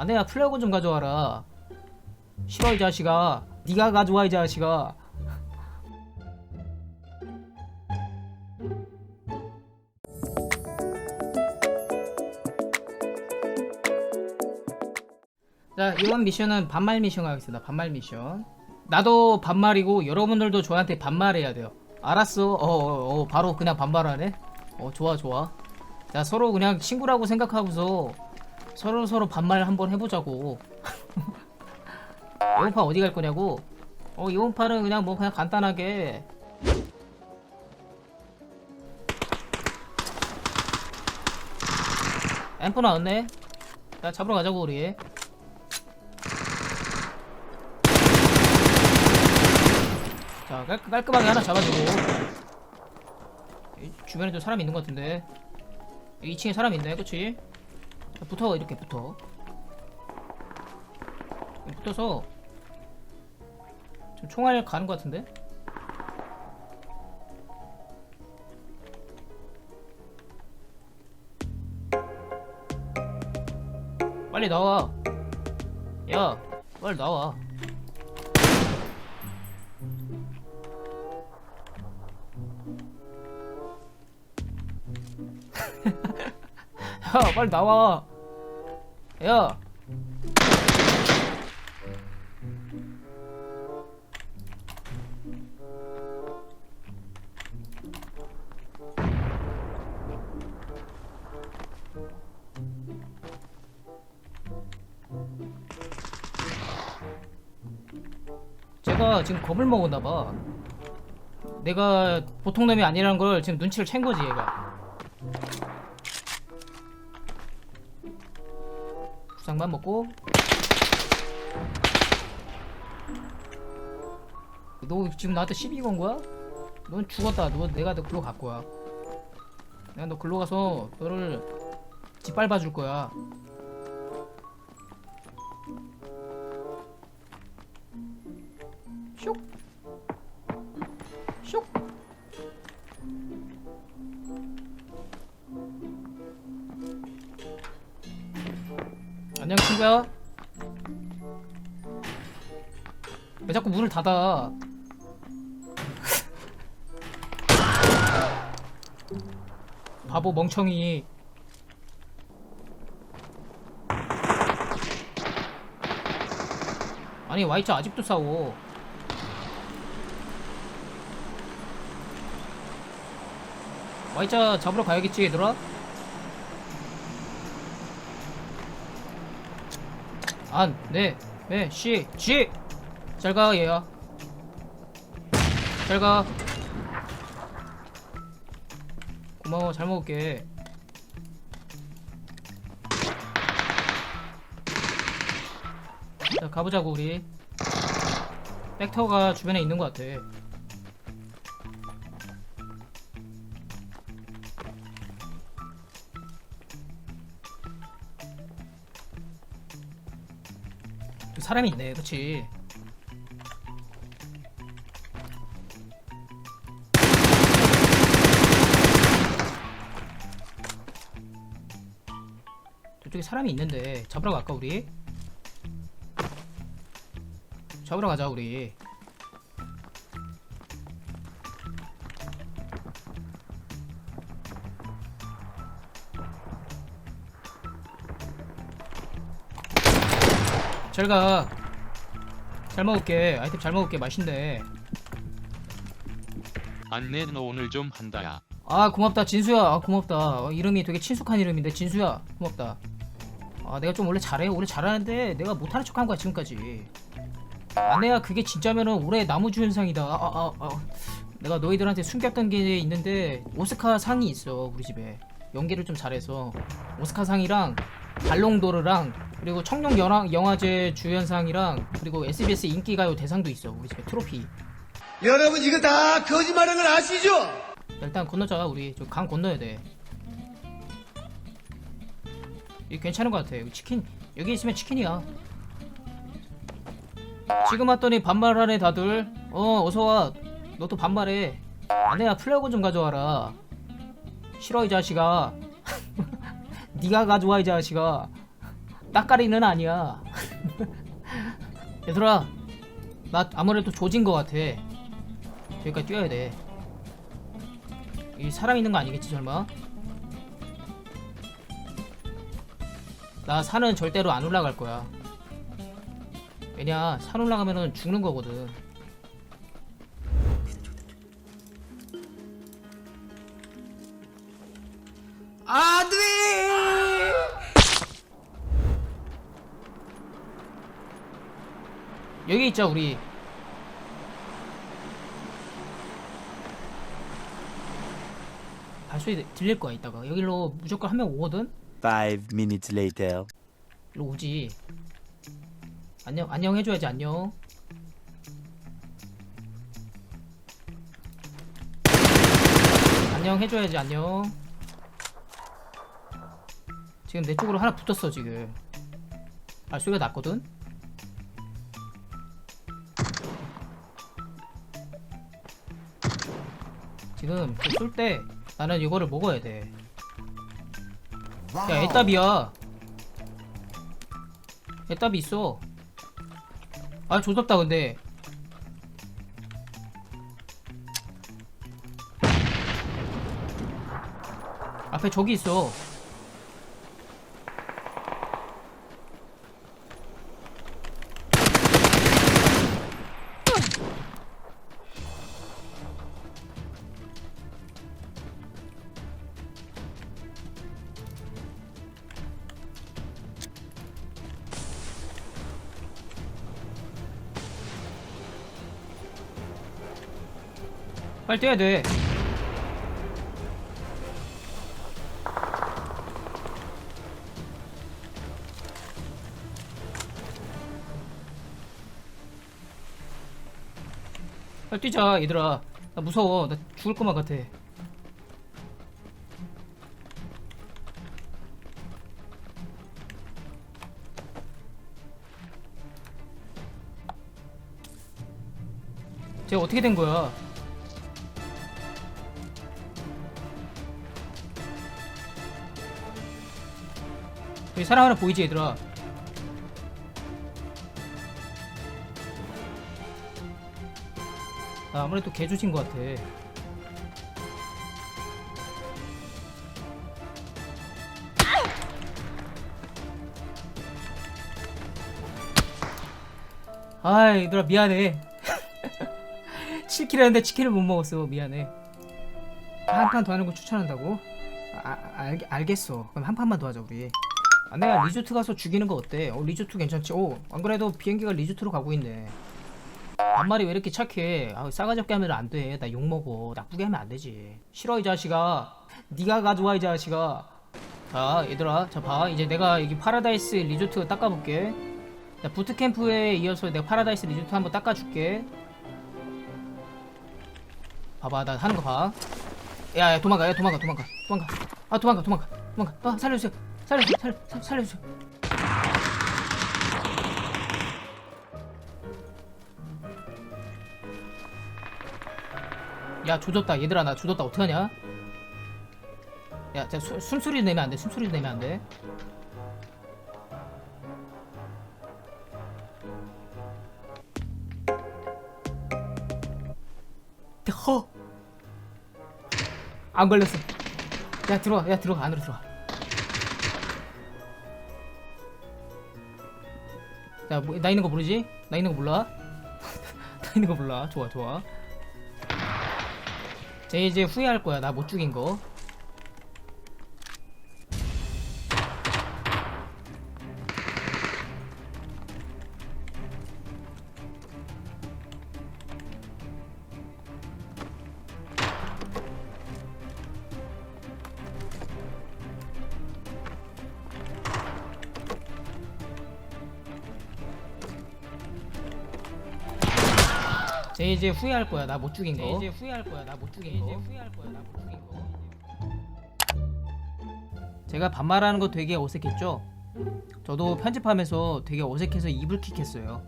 아내야 플래그 좀 가져와라. 싫어 이 자식아. 네가 가져와 이 자식아. 자 이번 미션은 반말 미션 하겠습니다. 반말 미션. 나도 반말이고 여러분들도 저한테 반말해야 돼요. 알았어. 어, 어, 어 바로 그냥 반말하네. 어 좋아 좋아. 자 서로 그냥 친구라고 생각하고서 서로 서로 반말 한번 해보자고. 이번 판 어디 갈 거냐고. 어 판은 그냥 뭐 그냥 간단하게. 앰프 나왔네. 자 잡으러 가자고 우리. 자 깔, 깔끔하게 하나 잡아주고. 이 주변에 도 사람 있는 것 같은데. 2층에 사람 있네 그치? 자, 붙어 이렇게 붙어. 붙어서 지금 총알 가는 것 같은데? 빨리 나와. 야 빨리 나와. 야 빨리 나와 야. 제가 지금 겁을 먹었나봐. 내가 보통 놈이 아니라는 걸 지금 눈치를 챈 거지 얘가 부상만 먹고. 너 지금 나한테 시비 건 거야? 넌 죽었다. 너 내가 너 글로 갈 거야. 내가 너 글로 가서 너를 짓밟아 줄 거야. 쇽 쇽. 안녕 친구야. 왜 자꾸 문을 닫아? 바보 멍청이. 아니 Y자 아직도 싸워. Y자 잡으러 가야겠지 얘들아? 안, 네, 네, 씨, 쥐! 잘 가, 얘야. 잘 가. 고마워, 잘 먹을게. 자, 가보자고, 우리. 백터가 주변에 있는 것 같아. 사람이 있네, 그치? 저쪽에 사람이 있는데 잡으러 갈까 우리? 잡으러 가자 우리 잘가 잘 먹을게. 아이템 잘 먹을게. 맛있네. 안내 너 오늘 좀 한다야. 아 고맙다 진수야. 아 고맙다. 어, 이름이 되게 친숙한 이름인데 진수야. 고맙다. 아 내가 좀 원래 잘해. 원래 잘하는데 내가 못하는 척한 거야 지금까지. 아내야 그게 진짜면은 올해 나무주연상이다. 아, 아, 아, 아. 내가 너희들한테 숨겼던 게 있는데 오스카 상이 있어 우리 집에 연기를 좀 잘해서 오스카 상이랑 발롱도르랑 그리고 청룡 영화, 영화제 주연상이랑 그리고 SBS 인기가요 대상도 있어 우리 집에 트로피 여러분 이거 다 거짓말하는 걸 아시죠? 일단 건너자 우리 저 강 건너야 돼. 이 괜찮은 것 같아. 여기 치킨 여기 있으면 치킨이야. 지금 왔더니 반말하네 다들. 어 어서 와. 너도 반말해. 아내야 플래그 좀 가져와라. 싫어 이 자식아. 네가 가져와 이 자식아. 따까리는 아니야. 얘들아, 나 아무래도 조진 것 같아. 여기까지 뛰어야 돼. 이 사람 있는 거 아니겠지 설마? 나 산은 절대로 안 올라갈 거야. 왜냐, 산 올라가면은 죽는 거거든. 안 돼! 여기 있자, 우리. 발소리 들릴 거야, 이따가. 여기로 무조건 한 명 오거든? Five minutes later. 일로 오지. 안녕, 안녕 해줘야지, 안녕. 안녕 해줘야지, 안녕. 지금 내 쪽으로 하나 붙었어, 지금. 발소리가 났거든? 지금 쏠 때 나는 이거를 먹어야 돼. 야, 애답이야. 애답이 있어. 아, 조졌다, 근데. 앞에 저기 있어. 빨리 뛰어야 돼. 빨리 뛰자, 얘들아. 나 무서워. 나 죽을 것만 같아. 쟤 어떻게 된 거야? 여기 사람 하나 보이지 얘들아? 나 아무래도 개조진 것 같아. 아이 얘들아 미안해. 7킬 했는데 치킨을 못 먹었어. 미안해. 한 판 더 하는 걸 추천한다고? 아, 알, 알겠어. 그럼 한 판만 더 하자 우리 아, 내가 리조트 가서 죽이는 거 어때? 어 리조트 괜찮지? 오, 안 그래도 비행기가 리조트로 가고 있네. 반말이 왜 이렇게 착해? 아, 싸가지 없게 하면 안 돼. 나 욕 먹어. 나쁘게 하면 안 되지. 싫어 이 자식아. 네가 가져와 이 자식아. 자, 얘들아, 자 봐. 이제 내가 여기 파라다이스 리조트 닦아볼게. 자, 부트캠프에 이어서 내가 파라다이스 리조트 한번 닦아줄게. 봐봐, 나 하는 거 봐. 야, 야, 도망가, 야, 도망가, 도망가, 도망가. 아, 도망가, 도망가, 도망가. 아, 살려주세요. 살려, 살- 살려주세요. 야 조졌다. 얘들아 나 조졌다. 어떡하냐? 야 자, 수, 숨소리 내면 안돼. 숨소리 내면 안돼. 허. 안 걸렸어. 야 들어와. 야 들어가. 안으로 들어와 야, 뭐, 나 있는 거 모르지? 나 있는 거 몰라? 나 있는 거 몰라. 좋아, 좋아. 쟤 이제 후회할 거야. 나 못 죽인 거. 쟤 이제 후회할 거야. 나 못 죽인 거. 이제 후회할 거야. 나 못 죽인 거. 이제 후회할 거야. 나 못 죽인 거. 제가 반말하는 거 되게 어색했죠? 저도 편집하면서 되게 어색해서 이불킥했어요.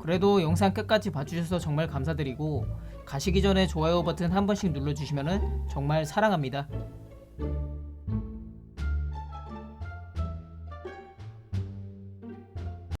그래도 영상 끝까지 봐주셔서 정말 감사드리고 가시기 전에 좋아요 버튼 한 번씩 눌러주시면 정말 사랑합니다.